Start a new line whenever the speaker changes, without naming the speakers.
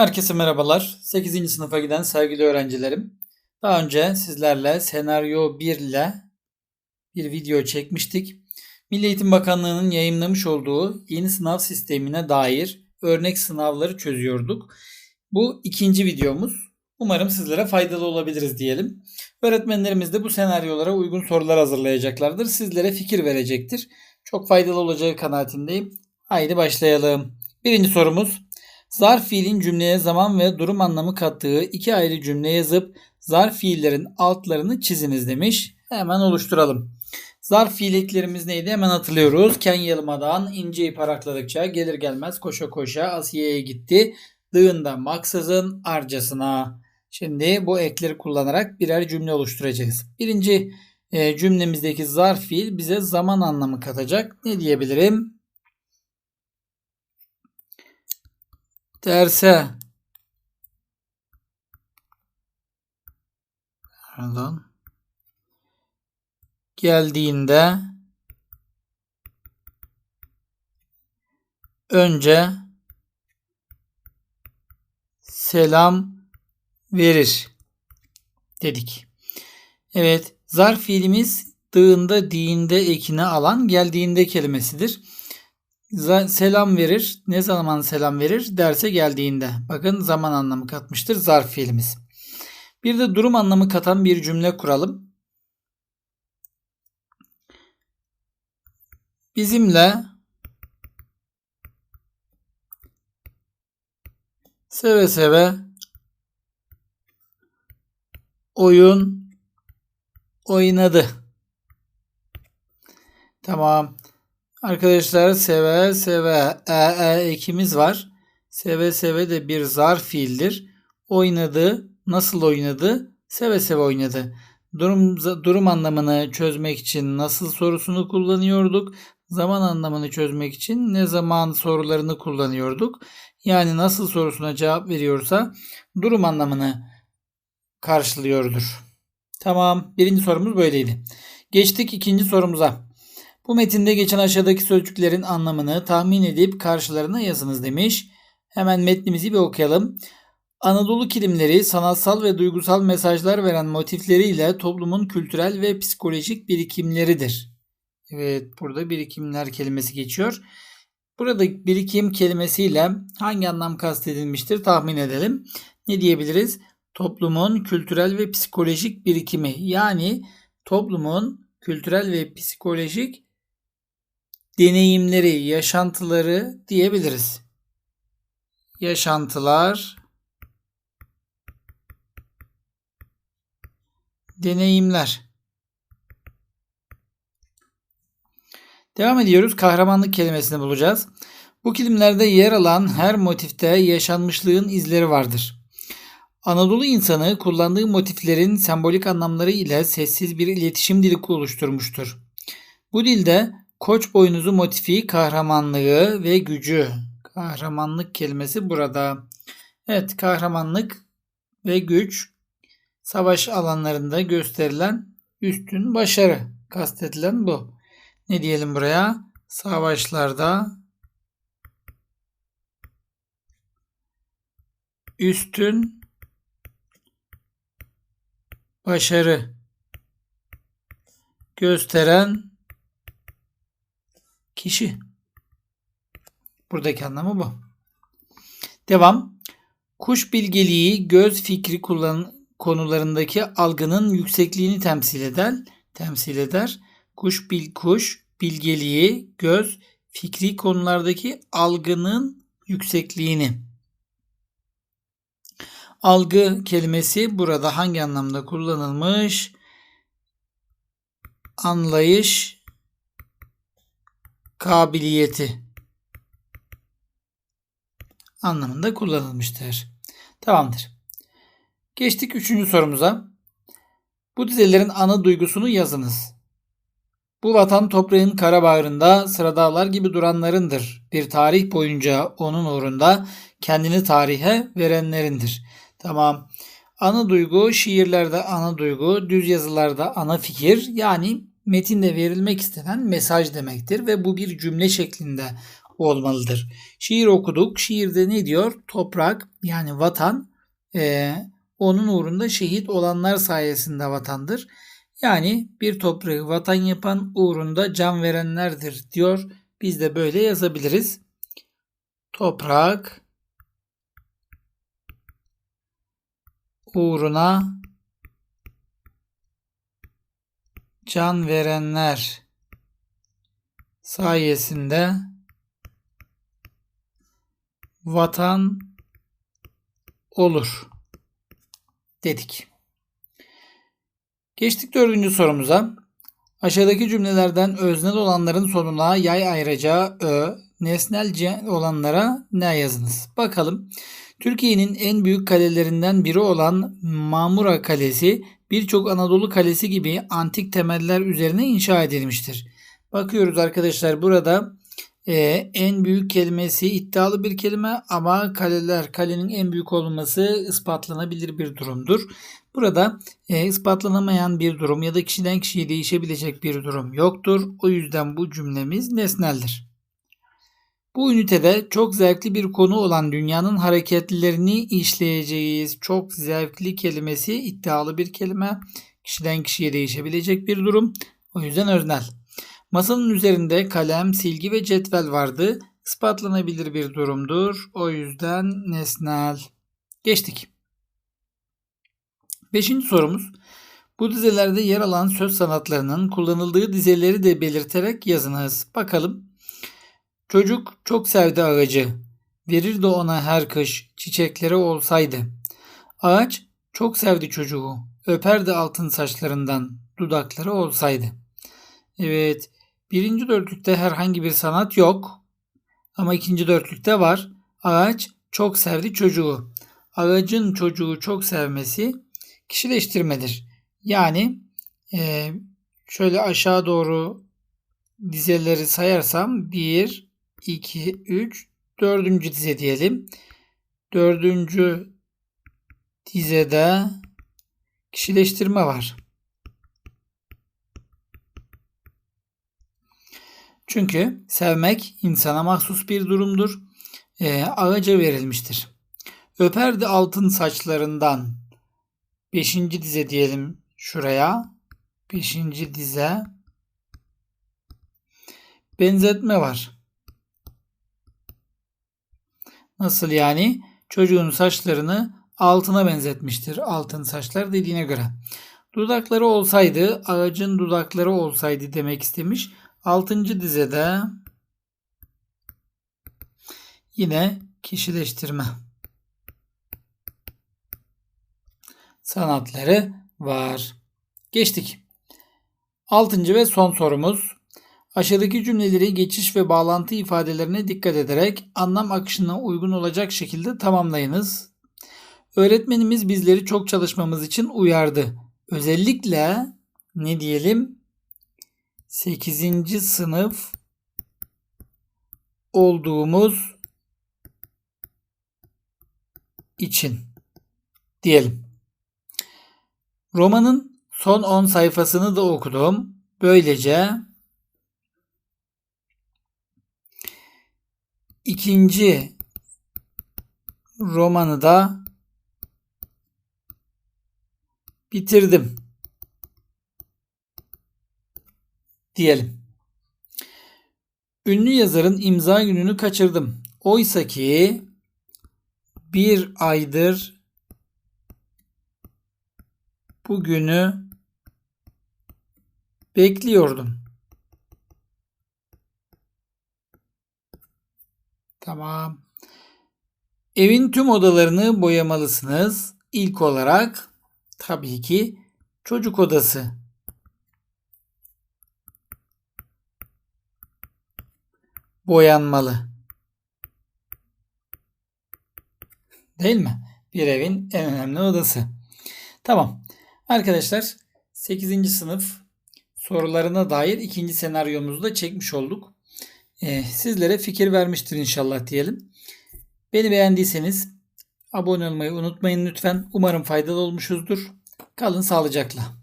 Herkese merhabalar. 8. sınıfa giden sevgili öğrencilerim. Daha önce sizlerle senaryo 1 ile bir video çekmiştik. Milli Eğitim Bakanlığı'nın yayınlamış olduğu yeni sınav sistemine dair örnek sınavları çözüyorduk. Bu ikinci videomuz. Umarım sizlere faydalı olabiliriz diyelim. Öğretmenlerimiz de bu senaryolara uygun sorular hazırlayacaklardır. Sizlere fikir verecektir. Çok faydalı olacağı kanaatindeyim. Haydi başlayalım. Birinci sorumuz. Zarf fiilin cümleye zaman ve durum anlamı kattığı iki ayrı cümle yazıp zarf fiillerin altlarını çiziniz demiş. Hemen oluşturalım. Zarf fiil eklerimiz neydi? Hemen hatırlıyoruz. Ken Yılma'dan ince ip arakladıkça gelir gelmez koşa koşa Asiye'ye gitti. Dığında maksızın arcasına. Şimdi bu ekleri kullanarak birer cümle oluşturacağız. Birinci e, cümlemizdeki zarf fiil bize zaman anlamı katacak. Ne diyebilirim? Derse pardon geldiğinde önce selam verir dedik. Evet, zarf fiilimiz dığında, diğinde ekine alan geldiğinde kelimesidir selam verir. Ne zaman selam verir? Derse geldiğinde. Bakın zaman anlamı katmıştır zarf fiilimiz. Bir de durum anlamı katan bir cümle kuralım. Bizimle seve seve oyun oynadı. Tamam. Arkadaşlar seve seve e, e ekimiz var. Seve seve de bir zarf fiildir. Oynadı. Nasıl oynadı? Seve seve oynadı. Durum, durum anlamını çözmek için nasıl sorusunu kullanıyorduk. Zaman anlamını çözmek için ne zaman sorularını kullanıyorduk. Yani nasıl sorusuna cevap veriyorsa durum anlamını karşılıyordur. Tamam. Birinci sorumuz böyleydi. Geçtik ikinci sorumuza. Bu metinde geçen aşağıdaki sözcüklerin anlamını tahmin edip karşılarına yazınız demiş. Hemen metnimizi bir okuyalım. Anadolu kilimleri sanatsal ve duygusal mesajlar veren motifleriyle toplumun kültürel ve psikolojik birikimleridir. Evet burada birikimler kelimesi geçiyor. Burada birikim kelimesiyle hangi anlam kastedilmiştir tahmin edelim. Ne diyebiliriz? Toplumun kültürel ve psikolojik birikimi yani toplumun kültürel ve psikolojik deneyimleri, yaşantıları diyebiliriz. Yaşantılar, deneyimler. Devam ediyoruz. Kahramanlık kelimesini bulacağız. Bu kilimlerde yer alan her motifte yaşanmışlığın izleri vardır. Anadolu insanı kullandığı motiflerin sembolik anlamları ile sessiz bir iletişim dili oluşturmuştur. Bu dilde Koç boynuzu motifi kahramanlığı ve gücü. Kahramanlık kelimesi burada. Evet kahramanlık ve güç savaş alanlarında gösterilen üstün başarı. Kastedilen bu. Ne diyelim buraya? Savaşlarda üstün başarı gösteren kişi. Buradaki anlamı bu. Devam. Kuş bilgeliği göz fikri kullan konularındaki algının yüksekliğini temsil eder. Temsil eder. Kuş bil kuş bilgeliği göz fikri konulardaki algının yüksekliğini. Algı kelimesi burada hangi anlamda kullanılmış? Anlayış, kabiliyeti anlamında kullanılmıştır. Tamamdır. Geçtik üçüncü sorumuza. Bu dizelerin ana duygusunu yazınız. Bu vatan toprağın kara bağrında sıra dağlar gibi duranlarındır. Bir tarih boyunca onun uğrunda kendini tarihe verenlerindir. Tamam. Ana duygu şiirlerde ana duygu, düz yazılarda ana fikir yani metinde verilmek istenen mesaj demektir ve bu bir cümle şeklinde olmalıdır. Şiir okuduk. Şiirde ne diyor? Toprak yani vatan e, onun uğrunda şehit olanlar sayesinde vatandır. Yani bir toprağı vatan yapan uğrunda can verenlerdir diyor. Biz de böyle yazabiliriz. Toprak uğruna can verenler sayesinde vatan olur dedik. Geçtik dördüncü sorumuza. Aşağıdaki cümlelerden öznel olanların sonuna yay ayıracağı ö, nesnel olanlara ne yazınız? Bakalım. Türkiye'nin en büyük kalelerinden biri olan Mamura Kalesi birçok Anadolu kalesi gibi antik temeller üzerine inşa edilmiştir. Bakıyoruz arkadaşlar burada e, en büyük kelimesi iddialı bir kelime ama kaleler kalenin en büyük olması ispatlanabilir bir durumdur. Burada e, ispatlanamayan bir durum ya da kişiden kişiye değişebilecek bir durum yoktur. O yüzden bu cümlemiz nesneldir. Bu ünitede çok zevkli bir konu olan dünyanın hareketlerini işleyeceğiz. Çok zevkli kelimesi iddialı bir kelime. Kişiden kişiye değişebilecek bir durum. O yüzden öznel. Masanın üzerinde kalem, silgi ve cetvel vardı. Ispatlanabilir bir durumdur. O yüzden nesnel. Geçtik. Beşinci sorumuz. Bu dizelerde yer alan söz sanatlarının kullanıldığı dizeleri de belirterek yazınız. Bakalım. Çocuk çok sevdi ağacı. Verirdi ona her kış çiçekleri olsaydı. Ağaç çok sevdi çocuğu. Öperdi altın saçlarından dudakları olsaydı. Evet. Birinci dörtlükte herhangi bir sanat yok. Ama ikinci dörtlükte var. Ağaç çok sevdi çocuğu. Ağacın çocuğu çok sevmesi kişileştirmedir. Yani şöyle aşağı doğru dizeleri sayarsam 1, 2, 3, dördüncü dize diyelim. Dördüncü dizede kişileştirme var. Çünkü sevmek insana mahsus bir durumdur. E, ağaca verilmiştir. Öperdi altın saçlarından. Beşinci dize diyelim şuraya. Beşinci dize. Benzetme var. Nasıl yani? Çocuğun saçlarını altına benzetmiştir. Altın saçlar dediğine göre. Dudakları olsaydı, ağacın dudakları olsaydı demek istemiş. Altıncı dizede yine kişileştirme sanatları var. Geçtik. Altıncı ve son sorumuz. Aşağıdaki cümleleri geçiş ve bağlantı ifadelerine dikkat ederek anlam akışına uygun olacak şekilde tamamlayınız. Öğretmenimiz bizleri çok çalışmamız için uyardı. Özellikle ne diyelim? 8. sınıf olduğumuz için diyelim. Romanın son 10 sayfasını da okudum. Böylece ikinci romanı da bitirdim. Diyelim. Ünlü yazarın imza gününü kaçırdım. Oysa ki bir aydır bu günü bekliyordum. Tamam. Evin tüm odalarını boyamalısınız. İlk olarak tabii ki çocuk odası. Boyanmalı. Değil mi? Bir evin en önemli odası. Tamam. Arkadaşlar 8. sınıf sorularına dair ikinci senaryomuzu da çekmiş olduk e, sizlere fikir vermiştir inşallah diyelim. Beni beğendiyseniz abone olmayı unutmayın lütfen. Umarım faydalı olmuşuzdur. Kalın sağlıcakla.